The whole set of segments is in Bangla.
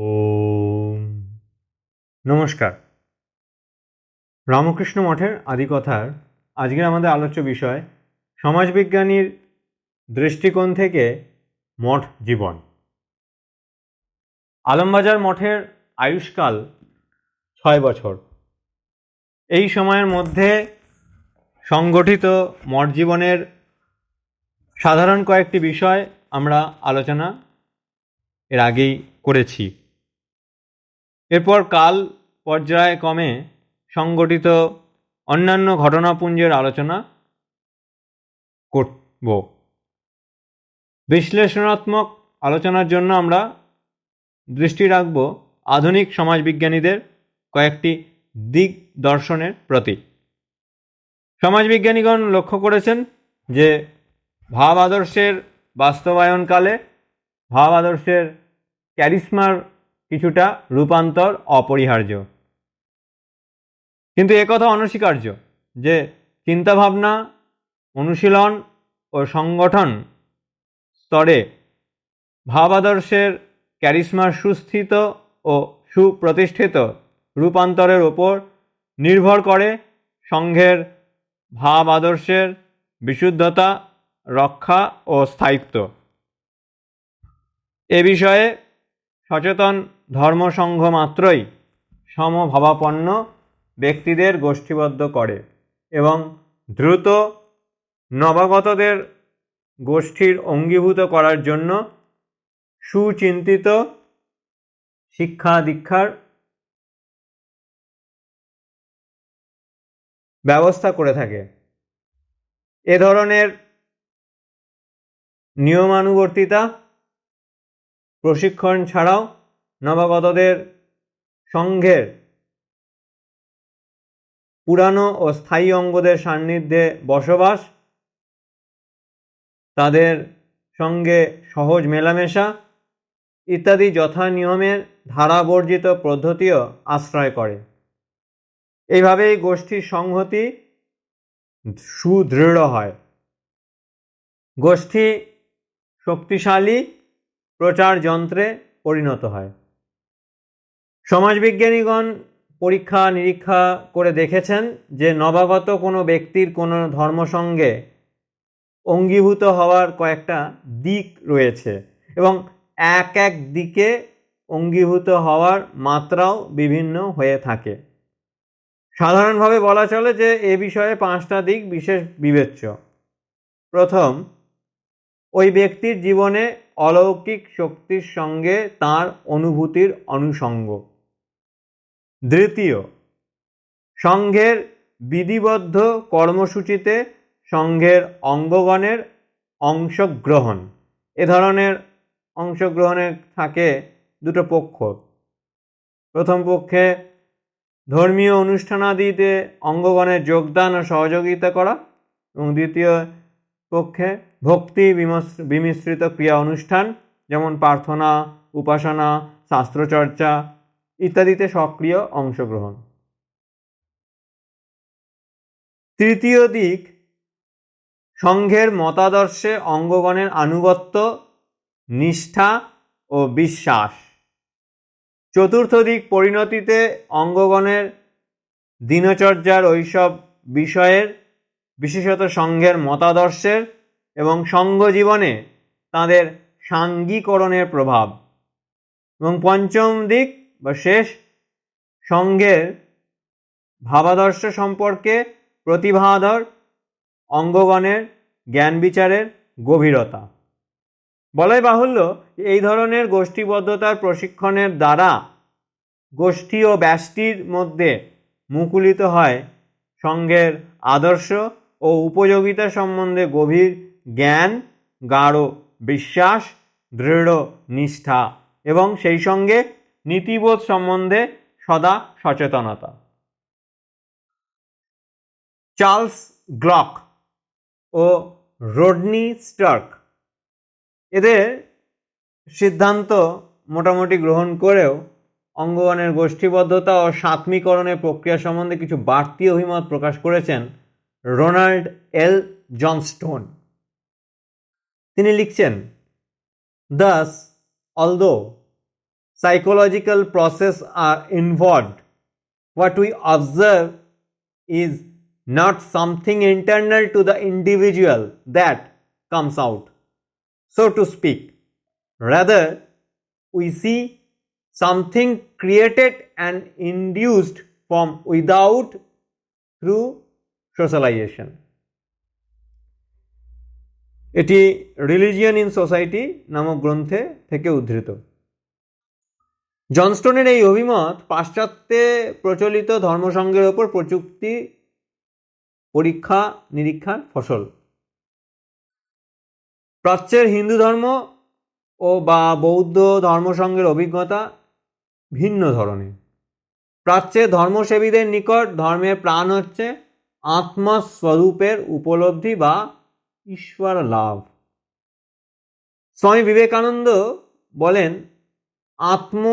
ওম। নমস্কার। রামকৃষ্ণ মঠের আদিকথার আজকের আমাদের আলোচ্য বিষয় সমাজবিজ্ঞানীর দৃষ্টিকোণ থেকে মঠ জীবন। আলমবাজার মঠের আয়ুষ্কাল ছয় বছর। এই সময়ের মধ্যে সংগঠিত মঠ জীবনের সাধারণ কয়েকটি বিষয় আমরা আলোচনা এর আগেই করেছি। এরপর কাল পর্যায়ক্রমে সংগঠিত অন্যান্য ঘটনাপুঞ্জের আলোচনা করব। বিশ্লেষণাত্মক আলোচনার জন্য আমরা দৃষ্টি রাখব আধুনিক সমাজবিজ্ঞানীদের কয়েকটি দিক দর্শনের প্রতি। সমাজবিজ্ঞানীগণ লক্ষ্য করেছেন যে ভাব আদর্শের বাস্তবায়নকালে ভাব আদর্শের ক্যারিসমার কিছুটা রূপান্তর অপরিহার্য। কিন্তু একথা অনস্বীকার্য যে চিন্তাভাবনা, অনুশীলন ও সংগঠন স্তরে ভাব আদর্শের ক্যারিসমার সুস্থিত ও সুপ্রতিষ্ঠিত রূপান্তরের ওপর নির্ভর করে সংঘের ভাব আদর্শের বিশুদ্ধতা, রক্ষা ও স্থায়িত্ব। এ বিষয়ে সচেতন ধর্মসংঘ মাত্রই সমভাবাপন্ন ব্যক্তিদের গোষ্ঠীবদ্ধ করে এবং দ্রুত নবাগতদের গোষ্ঠীর অঙ্গীভূত করার জন্য সুচিন্তিত শিক্ষা দীক্ষার ব্যবস্থা করে থাকে। এ ধরনের নিয়মানুবর্তিতা প্রশিক্ষণ ছাড়াও নবাগতদের সংঘের পুরানো ও স্থায়ী অঙ্গদের সান্নিধ্যে বসবাস, তাদের সঙ্গে সহজ মেলামেশা ইত্যাদি যথা নিয়মের ধারাবর্জিত পদ্ধতিও আশ্রয় করে। এইভাবেই গোষ্ঠীর সংহতি সুদৃঢ় হয়। গোষ্ঠী শক্তিশালী প্রচার যন্ত্রে পরিণত হয়। সমাজবিজ্ঞানীগণ পরীক্ষা, নিরীক্ষা করে দেখেছেন যে নবাগত কোনো ব্যক্তির কোনো ধর্মসঙ্গে অঙ্গীভূত হওয়ার কয়েকটা দিক রয়েছে এবং এক এক দিকে অঙ্গীভূত হওয়ার মাত্রাও বিভিন্ন হয়ে থাকে। সাধারণভাবে বলা চলে যে এ বিষয়ে পাঁচটা দিক বিশেষ বিবেচ্য। প্রথম, ওই ব্যক্তির জীবনে অলৌকিক শক্তির সঙ্গে তার অনুভূতির অনুষঙ্গ। দ্বিতীয়, সংঘের বিধিবদ্ধ কর্মসূচিতে সংঘের অঙ্গগণের অংশগ্রহণ। এ ধরনের অংশগ্রহণে থাকে দুটো পক্ষ। প্রথম পক্ষে ধর্মীয় অনুষ্ঠানাদিতে অঙ্গগণের যোগদান ও সহযোগিতা করা এবং দ্বিতীয় পক্ষে ভক্তি বিমিশ্রিত ক্রিয়া অনুষ্ঠান, যেমন প্রার্থনা, উপাসনা, শাস্ত্রচর্চা ইত্যাদিতে সক্রিয় অংশগ্রহণ। তৃতীয় দিক, সংঘের মতাদর্শে অঙ্গগণের আনুগত্য, নিষ্ঠা ও বিশ্বাস। চতুর্থ দিক, পরিণতিতে অঙ্গগণের দিনচর্যার ওইসব বিষয়ের, বিশেষত সংঘের মতাদর্শের এবং সঙ্গ জীবনে তাঁদের সাঙ্গীকরণের প্রভাব। এবং পঞ্চম দিক বা শেষ সঙ্গের ভাবাদর্শ সম্পর্কে প্রতিভাধর অঙ্গগণের জ্ঞান বিচারের গভীরতা। বলাই বাহুল্য, এই ধরনের গোষ্ঠীবদ্ধতার প্রশিক্ষণের দ্বারা গোষ্ঠী ও ব্যষ্টির মধ্যে মুকুলিত হয় সংঘের আদর্শ ও উপযোগিতা সম্বন্ধে গভীর জ্ঞান, গাঢ় বিশ্বাস, দৃঢ় নিষ্ঠা এবং সেই সঙ্গে নীতিবোধ সম্বন্ধে সদা সচেতনতা। চার্লস গ্লক ও রোডনি স্টার্ক এদের সিদ্ধান্ত মোটামুটি গ্রহণ করেও অঙ্গগণের গোষ্ঠীবদ্ধতা ও সাত্মীকরণের প্রক্রিয়া সম্বন্ধে কিছু বাড়তি অভিমত প্রকাশ করেছেন রোনাল্ড এল জনস্টোন। তিনি লিখছেন thus although psychological process are involved. What we observe is not something internal to the individual that comes out, so to speak. Rather, we see something created and induced from without through socialization. এটি রিলিজিয়ন ইন সোসাইটি নামক গ্রন্থে থেকে উদ্ধৃত জনস্টোনের এই অভিমত পাশ্চাত্যে প্রচলিত ধর্মসংঘের ওপর প্রযুক্তি পরীক্ষা নিরীক্ষার ফসল। প্রাচ্যের হিন্দু ধর্ম ও বা বৌদ্ধ ধর্মসংঘের অভিজ্ঞতা ভিন্ন ধরনের। প্রাচ্যে ধর্মসেবীদের নিকট ধর্মের প্রাণ হচ্ছে আত্মস্বরূপের উপলব্ধি বা ঈশ্বর লাভ স্বামী বিবেকানন্দ বলেন আত্ম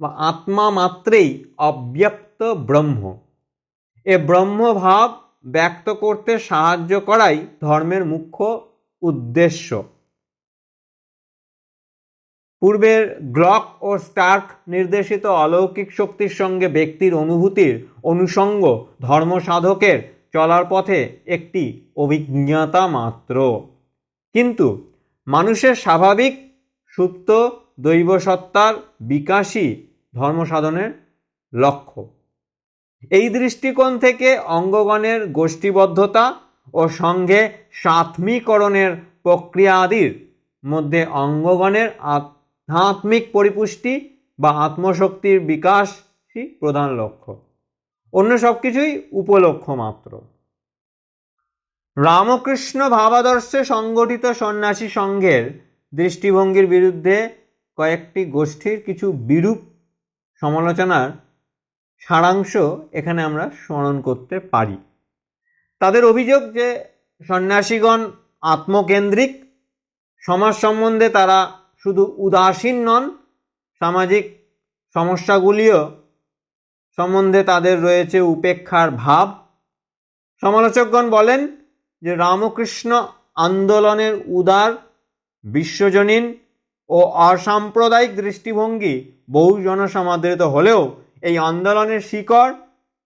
বা আত্মা মাত্রেই অব্যক্ত ব্রহ্ম এ ব্রহ্মভাব ব্যক্ত করতে সাহায্য করাই ধর্মের মুখ্য উদ্দেশ্য। পূর্বের গ্লক ও স্টার্ক নির্দেশিত অলৌকিক শক্তির সঙ্গে ব্যক্তির অনুভূতির অনুষঙ্গ ধর্মসাধকের চলার পথে একটি অভিজ্ঞতা মাত্র। কিন্তু মানুষের স্বাভাবিক, সুপ্ত দৈবসত্তার বিকাশই ধর্মসাধনের লক্ষ্য। এই দৃষ্টিকোণ থেকে অঙ্গগণের গোষ্ঠীবদ্ধতা ও সঙ্গে সাত্মীকরণের প্রক্রিয়া আদির মধ্যে অঙ্গগণের আধ্যাত্মিক পরিপুষ্টি বা আত্মশক্তির বিকাশই প্রধান লক্ষ্য। অন্য সব কিছুই উপলক্ষ্য মাত্র। রামকৃষ্ণ ভাবাদর্শে সংগঠিত সন্ন্যাসী সংঘের দৃষ্টিভঙ্গির বিরুদ্ধে কয়েকটি গোষ্ঠীর কিছু বিরূপ সমালোচনার সারাংশ এখানে আমরা স্মরণ করতে পারি। তাদের অভিযোগ যে সন্ন্যাসীগণ আত্মকেন্দ্রিক, সমাজ সম্বন্ধে তারা শুধু উদাসীন নন, সামাজিক সমস্যাগুলিও সম্বন্ধে তাদের রয়েছে উপেক্ষার ভাব। সমালোচকগণ বলেন যে রামকৃষ্ণ আন্দোলনের উদার, বিশ্বজনীন ও অসাম্প্রদায়িক দৃষ্টিভঙ্গি বহু জনসমাদৃত হলেও এই আন্দোলনের শিকড়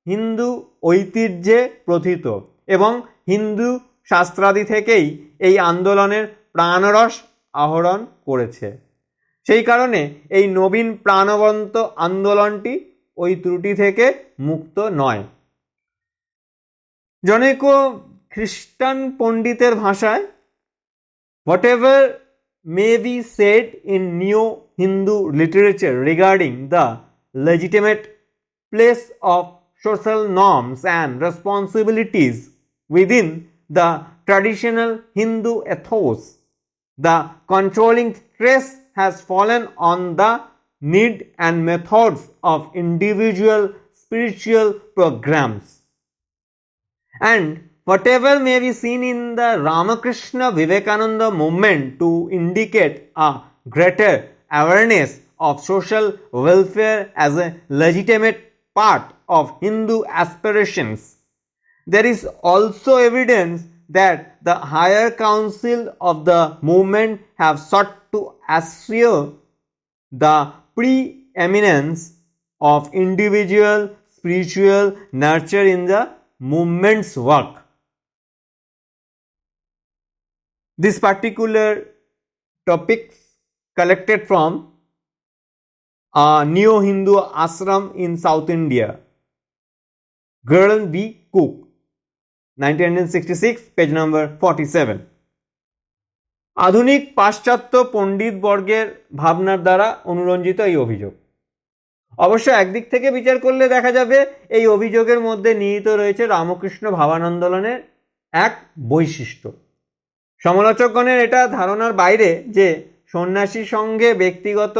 হিন্দু ঐতিহ্যে প্রথিত এবং হিন্দু শাস্ত্রাদি থেকেই এই আন্দোলনের প্রাণরস আহরণ করেছে। সেই কারণে এই নবীন প্রাণবন্ত আন্দোলনটি ওই ত্রুটি থেকে মুক্ত নয়। জনৈক খ্রিস্টান পণ্ডিতের ভাষায় whatever may be said in Neo Hindu literature regarding the legitimate place of social norms and responsibilities within the traditional Hindu ethos. The controlling stress has fallen on the need and methods of individual spiritual programs. And whatever may be seen in the Ramakrishna Vivekananda movement to indicate a greater awareness of social welfare as a legitimate part of Hindu aspirations. There is also evidence that the higher council of the movement have sought to assure the preeminence of individual spiritual nurture in the movement's work. This particular topics collected from a neo Hindu ashram in South India. Gordon B. Cook, 1966, page number 47. আধুনিক পাশ্চাত্য পণ্ডিত বর্গের ভাবনার দ্বারা অনুরঞ্জিত এই অভিযোগ অবশ্য একদিক থেকে বিচার করলে দেখা যাবে এই অভিযোগের মধ্যে নিহিত রয়েছে রামকৃষ্ণ ভাবানন্দোলনের এক বৈশিষ্ট্য সমালোচকগণের এটা ধারণার বাইরে যে সন্ন্যাসীর সঙ্গে ব্যক্তিগত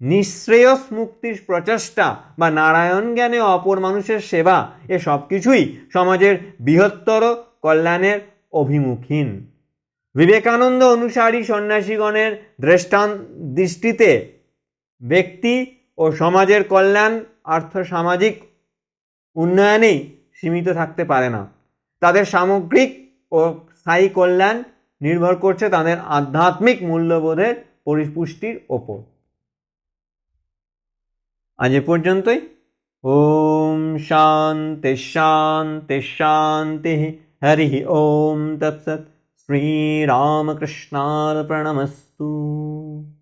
নিঃশ্রেয়স মুক্তির প্রচেষ্টা বা নারায়ণ জ্ঞানে অপর মানুষের সেবা, এ সব কিছুই সমাজের বৃহত্তর কল্যাণের অভিমুখীন বিবেকানন্দ অনুসারী সন্ন্যাসীগণের দৃষ্টান, দৃষ্টিতে ব্যক্তি ও সমাজের কল্যাণ আর্থ সামাজিক উন্নয়নেই সীমিত থাকতে পারে না। তাদের সামগ্রিক ও স্থায়ী কল্যাণ নির্ভর করছে তাদের আধ্যাত্মিক মূল্যবোধের পরিপুষ্টির ওপর। আজ এ পর্যন্তই। ওম শান্তি শান্তি শান্তি হরি ওম তৎসৎ। শ্রীরামকৃষ্ণার্পণমস্তু।